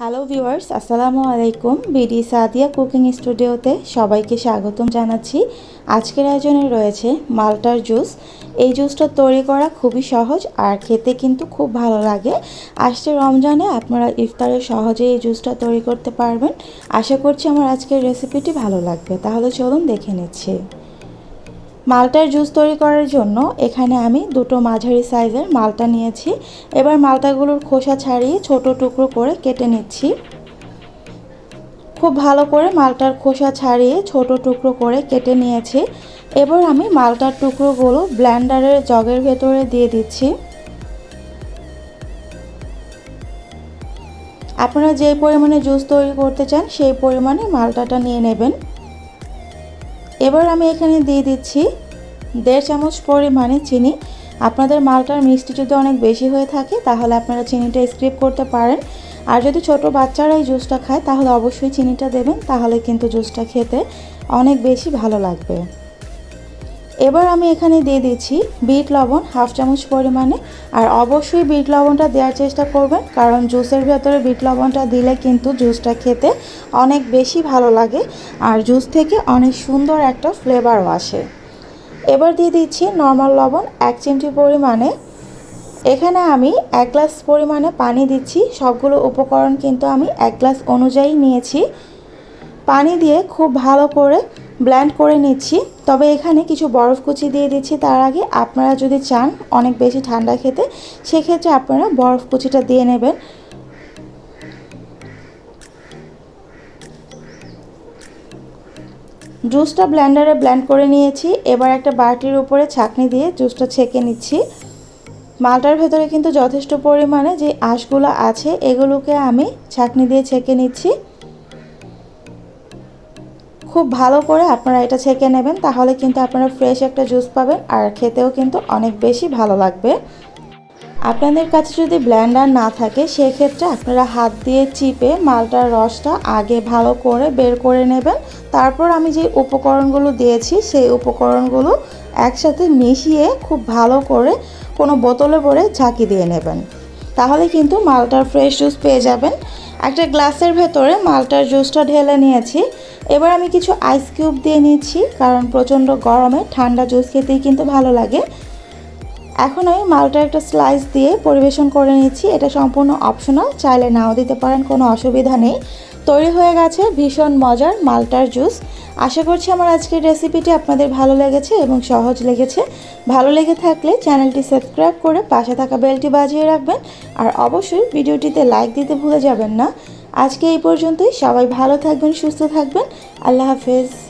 Hello viewers আসসালামু আলাইকুম BD Sadia cooking স্টুডিওতে সবাইকে স্বাগতম জানাচ্ছি। আজকের আয়োজনে রয়েছে মালটার জুস। এই জুসটা তৈরি করা খুবই সহজ আর খেতে কিন্তু খুব ভালো লাগে। আসছে রমজানে আপনারা ইফতারে সহজে এই জুসটা তৈরি করতে পারবেন। আশা করছি আমার আজকের রেসিপিটি ভালো লাগবে। তাহলে চলুন দেখে নিচ্ছি। মালটার জুস তৈরি করার জন্য এখানে আমি দুটো মাঝারি সাইজের মালটা নিয়েছি। এবার মালটাগুলোর খোসা ছাড়িয়ে ছোট টুকরো করে কেটে নিচ্ছি। খুব ভালো করে মালটার খোসা ছাড়িয়ে ছোট টুকরো করে কেটে নিয়েছি। এবার আমি মালটার টুকরোগুলো ব্ল্যান্ডারের জগের ভেতরে দিয়ে দিচ্ছি। আপনারা যে পরিমাণে জুস তৈরি করতে চান সেই পরিমাণে মালটাটা নিয়ে নেবেন। এবার আমি এখানে দিয়ে দিচ্ছি দেড় চামচ পরিমাণে চিনি। আপনাদের মালটার মিষ্টি যদি অনেক বেশি হয়ে থাকে, তাহলে আপনারা চিনিটা স্ক্রিপ করতে পারেন। আর যদি ছোট বাচ্চারা এই জুসটা খায়, তাহলে অবশ্যই চিনিটা দেবেন, তাহলে কিন্তু জুসটা খেতে অনেক বেশি ভালো লাগবে। এবার আমি এখানে দিয়ে দিচ্ছি বিট লবণ, হাফ চামচ পরিমাণে। আর অবশ্যই বিট লবণটা দেওয়ার চেষ্টা করবেন, কারণ জুসের ভেতরে বিট লবণটা দিলে কিন্তু জুসটা খেতে অনেক বেশি ভালো লাগে, আর জুস থেকে অনেক সুন্দর একটা ফ্লেভারও আসে। এবার দিয়ে দিচ্ছি নর্মাল লবণ, এক চিমটি পরিমাণে। এখানে আমি এক গ্লাস পরিমাণে পানি দিচ্ছি, সবগুলো উপকরণ কিন্তু আমি এক গ্লাস অনুযায়ী নিয়েছি। পানি দিয়ে খুব ভালো করে ব্ল্যান্ড করে নিচ্ছি। তবে এখানে কিছু বরফ কুচি দিয়ে দিচ্ছি। তার আগে আপনারা যদি চান অনেক বেশি ঠান্ডা খেতে, সেক্ষেত্রে আপনারা বরফ কুচিটা দিয়ে নেবেন। জুসটা ব্ল্যান্ডারে ব্ল্যান্ড করে নিয়েছি। এবার একটা বাটির উপরে ছাঁকনি দিয়ে জুসটা ছেঁকে নিচ্ছি। মালটার ভেতরে কিন্তু যথেষ্ট পরিমাণে যে আঁশগুলো আছে, এগুলোকে আমি ছাঁকনি দিয়ে ছেঁকে নিচ্ছি। খুব ভালো করে আপনারা এটা ছেঁকে নেবেন, তাহলে কিন্তু আপনারা ফ্রেশ একটা জুস পাবেন আর খেতেও কিন্তু অনেক বেশি ভালো লাগবে। আপনাদের কাছে যদি ব্ল্যান্ডার না থাকে, সেক্ষেত্রে আপনারা হাত দিয়ে চিপে মালটার রসটা আগে ভালো করে বের করে নেবেন। তারপর আমি যে উপকরণগুলো দিয়েছি, সেই উপকরণগুলো একসাথে মিশিয়ে খুব ভালো করে কোনো বোতলে ভরে ঝাঁকি দিয়ে নেবেন। তাহলে কিন্তু মালটার ফ্রেশ জুস পেয়ে যাবেন। একটা গ্লাসের ভেতরে মালটার জুসটা ঢেলে নিয়েছি। এবার আমি কিছু আইস কিউব দিয়ে নিচ্ছি, কারণ প্রচণ্ড গরমে ঠান্ডা জুস খেতেই কিন্তু ভালো লাগে। এখন আমি মালটার একটা স্লাইস দিয়ে পরিবেশন করে নিচ্ছি। এটা সম্পূর্ণ অপশনাল চাইলে নাও দিতে পারেন, কোনো অসুবিধা নেই। তৈরি হয়ে গেছে ভীষণ মজার মালটার জুস। আশা করছি আমার আজকের রেসিপিটি আপনাদের ভালো লেগেছে এবং সহজ লেগেছে। ভালো লেগে থাকলে চ্যানেলটি সাবস্ক্রাইব করে পাশে থাকা বেলটি বাজিয়ে রাখবেন আর অবশ্যই ভিডিওটিতে লাইক দিতে ভুলে যাবেন না। আজকে এই পর্যন্তই। সবাই ভালো থাকবেন, সুস্থ থাকবেন। আল্লাহ হাফেজ।